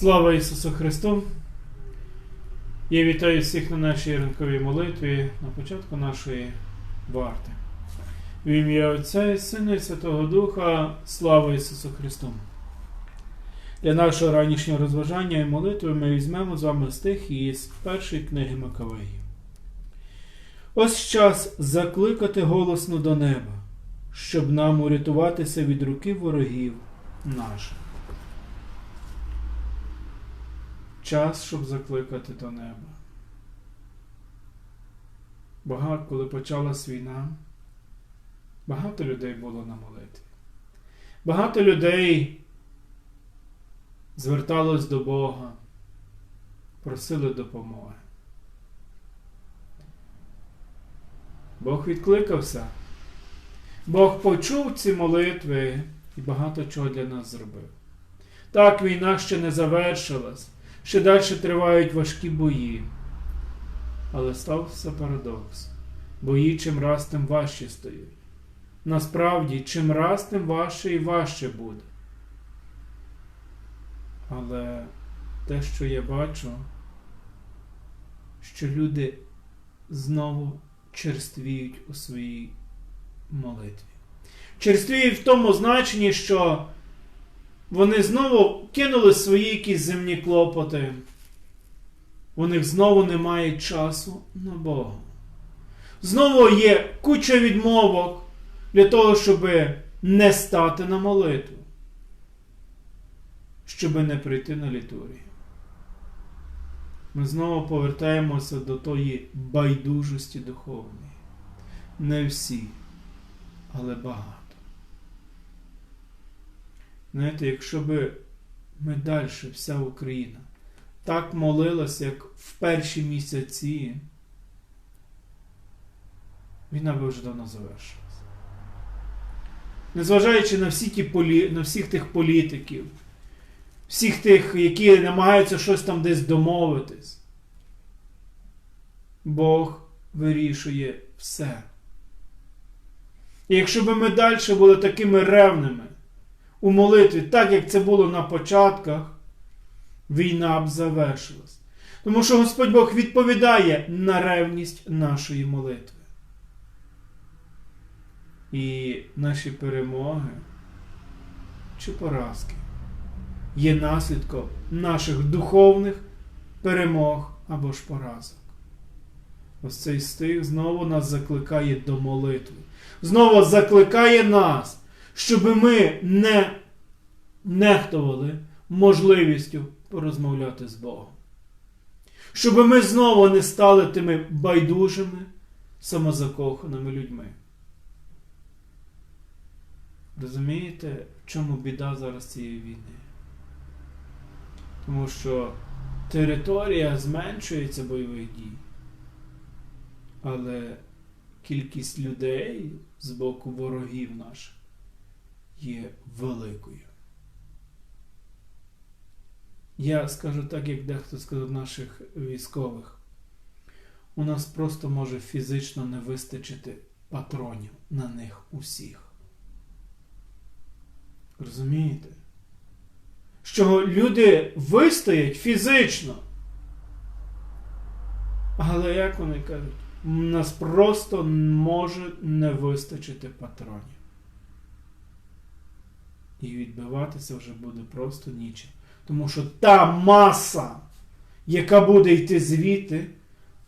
Слава Ісусу Христу! Я вітаю всіх на нашій ранковій молитві на початку нашої варти. В ім'я Отця і Сина і Святого Духа, слава Ісусу Христу! Для нашого ранішнього розважання і молитви ми візьмемо з вами стих із першої книги Макавеї. Ось час закликати голосно до неба, щоб нам урятуватися від руки ворогів наших. Час, щоб закликати до неба. Багато, коли почалась війна, багато людей було на молитві. Багато людей зверталось до Бога, просили допомоги. Бог відкликався. Бог почув ці молитви і багато чого для нас зробив. Так, війна ще не завершилась, ще далі тривають важкі бої. Але стався парадокс. Бої чим раз тим важче стають. Насправді, чим раз тим важче і важче буде. Але те, що я бачу, що люди знову черствіють у своїй молитві. Черствіють в тому значенні, що вони знову кинули свої якісь земні клопоти. У них знову немає часу на Бога. Знову є куча відмовок для того, щоб не стати на молитву, щоб не прийти на літургію. Ми знову повертаємося до тої байдужості духовної. Не всі, але багато. Знаєте, якщо би ми далі, вся Україна, так молилася, як в перші місяці, війна би вже давно завершилася. Незважаючи на всі ті полі... на всіх тих політиків, всіх тих, які намагаються щось там десь домовитись, Бог вирішує все. І якщо б ми далі були такими ревними, у молитві, так як це було на початках, війна б завершилась. Тому що Господь Бог відповідає на ревність нашої молитви. І наші перемоги чи поразки є наслідком наших духовних перемог або ж поразок. Ось цей стих знову нас закликає до молитви. Знову закликає нас щоб ми не нехтували можливістю порозмовляти з Богом. Щоб ми знову не стали тими байдужими, самозакоханими людьми. Розумієте, в чому біда зараз цієї війни? Тому що територія зменшується бойових дій, але кількість людей з боку ворогів наших є великою. Я скажу так, як дехто сказав наших військових. У нас просто може фізично не вистачити патронів на них усіх. Розумієте? Що люди вистоять фізично. Але як вони кажуть, у нас просто може не вистачити патронів. І відбиватися вже буде просто нічим. Тому що та маса, яка буде йти звідти,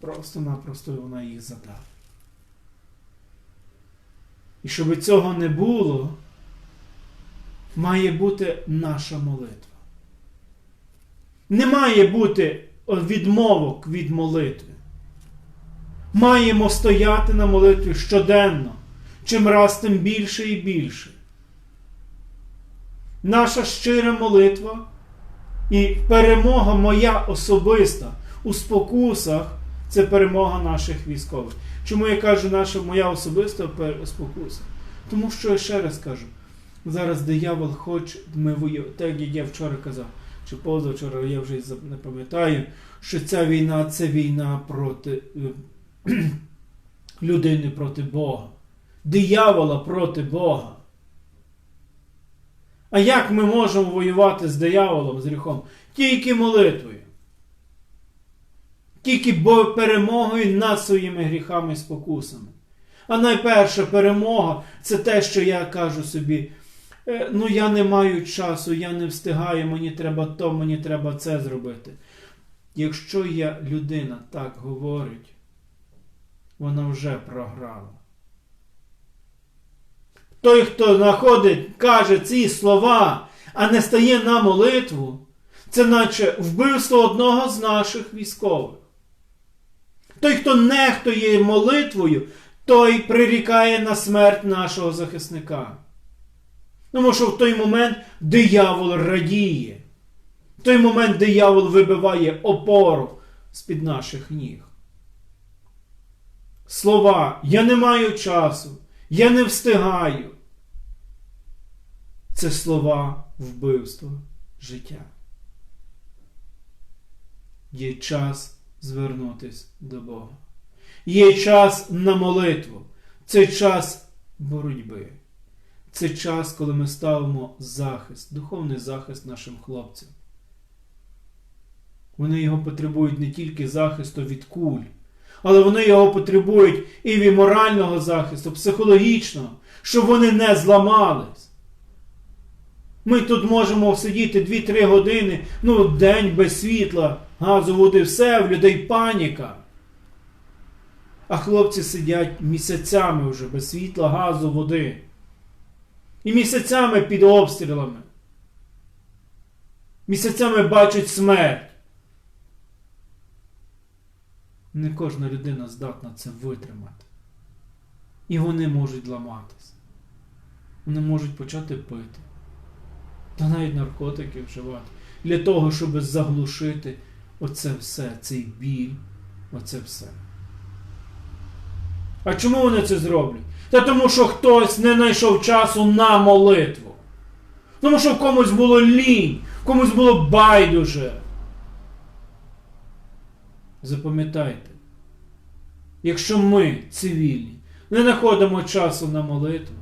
просто-напросто вона їх задавить. І щоб цього не було, має бути наша молитва. Не має бути відмовок від молитви. Маємо стояти на молитві щоденно, чим раз тим більше і більше наша щира молитва і перемога моя особиста у спокусах це перемога наших військових. Чому я кажу, наша моя особиста спокуса? Тому що я ще раз кажу, зараз диявол хоче, ми воюємо, так як я вчора казав, чи позавчора, я вже не пам'ятаю, що ця війна це війна проти е, людини проти Бога, диявола проти Бога. А як ми можемо воювати з дияволом, з гріхом? Тільки молитвою. Тільки перемогою над своїми гріхами і спокусами. А найперша перемога це те, що я кажу собі. «Е, Ну, я не маю часу, я не встигаю, мені треба то, мені треба це зробити. Якщо я людина так говорить, вона вже програла. Той, хто знаходить, каже ці слова, а не стає на молитву, це наче вбивство одного з наших військових. Той, хто нехтує молитвою, той прирікає на смерть нашого захисника. Тому що в той момент диявол радіє. В той момент диявол вибиває опору з-під наших ніг. Слова я не маю часу, я не встигаю. Це слова вбивства життя. Є час звернутися до Бога. Є час на молитву. Це час боротьби. Це час, коли ми ставимо захист, духовний захист нашим хлопцям. Вони його потребують не тільки захисту від куль, але вони його потребують і від морального захисту, психологічного, щоб вони не зламались. Ми тут можемо сидіти 2-3 години, ну, день без світла, газу, води, все, в людей паніка. А хлопці сидять місяцями вже без світла, газу, води. І місяцями під обстрілами. Місяцями бачать смерть. Не кожна людина здатна це витримати. І вони можуть ламатись. Вони можуть почати пити. Та навіть наркотики вживати. Для того, щоб заглушити оце все, цей біль, оце все. А чому вони це зроблять? Та тому, що хтось не знайшов часу на молитву. Тому що комусь було лінь, комусь було байдуже. Запам'ятайте, якщо ми, цивільні, не знаходимо часу на молитву,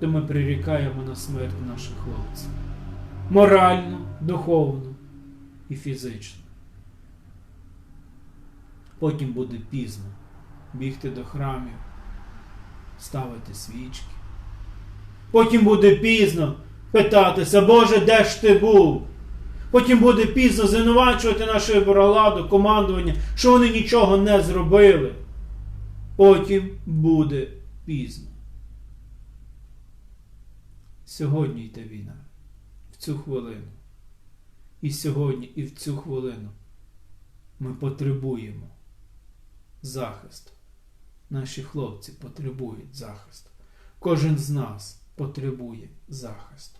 то ми прирікаємо на смерть наших хлопців. Морально, духовно і фізично. Потім буде пізно бігти до храмів, ставити свічки. Потім буде пізно питатися, Боже, де ж ти був? Потім буде пізно звинувачувати нашу владу, командування, що вони нічого не зробили. Потім буде пізно. Сьогодні йде війна. В цю хвилину. І сьогодні, і в цю хвилину ми потребуємо захисту. Наші хлопці потребують захисту. Кожен з нас потребує захисту.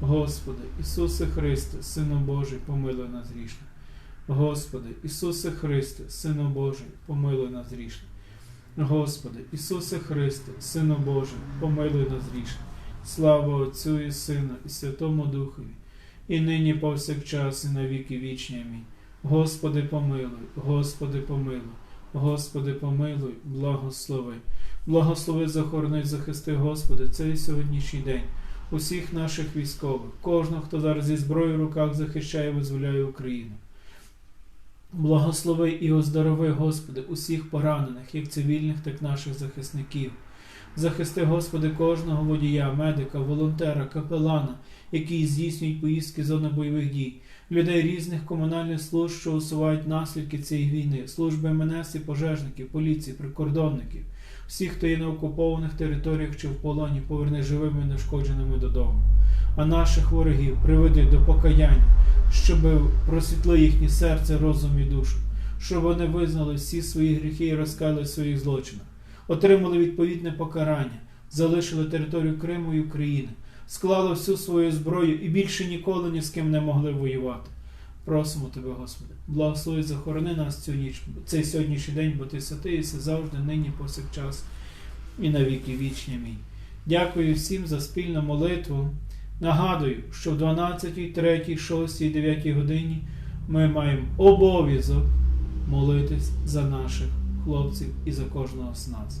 Господи, Ісусе Христе, Сину Божий, помилуй нас грішне. Господи, Ісусе Христе, Сину Божий, помилуй нас грішне. Господи, Ісусе Христе, Сину Божий, помилуй нас грішне. Слава Отцю і Сину, і Святому Духові, і нині повсякчас, і на віки вічні. Амінь. Господи, помилуй, Господи, помилуй, Господи, помилуй, благослови. Благослови, захорони, захисти, Господи, цей сьогоднішній день усіх наших військових, кожного, хто зараз зі зброєю в руках захищає і визволяє Україну. Благослови і оздорови, Господи, усіх поранених, як цивільних, так і наших захисників. Захисти, Господи, кожного водія, медика, волонтера, капелана, які здійснюють поїздки зони бойових дій, людей різних комунальних служб, що усувають наслідки цієї війни, служби МНС і пожежників, поліції, прикордонників, всіх, хто є на окупованих територіях чи в полоні, поверни живими і нешкодженими додому. А наших ворогів приведи до покаяння, щоб просвітли їхнє серце, розум і душу, щоб вони визнали всі свої гріхи і розкаяли своїх злочинах, отримали відповідне покарання, залишили територію Криму і України, склали всю свою зброю і більше ніколи ні з ким не могли воювати. Просимо тебе, Господи, благослови, захорони нас цю ніч, цей сьогоднішній день, бо ти святий, і завжди, нині, повсякчас і на віки вічні. Амінь. Дякую всім за спільну молитву. Нагадую, що в 12, 3, 6, 9 годині ми маємо обов'язок молитись за наших хлопців і за кожного з нас.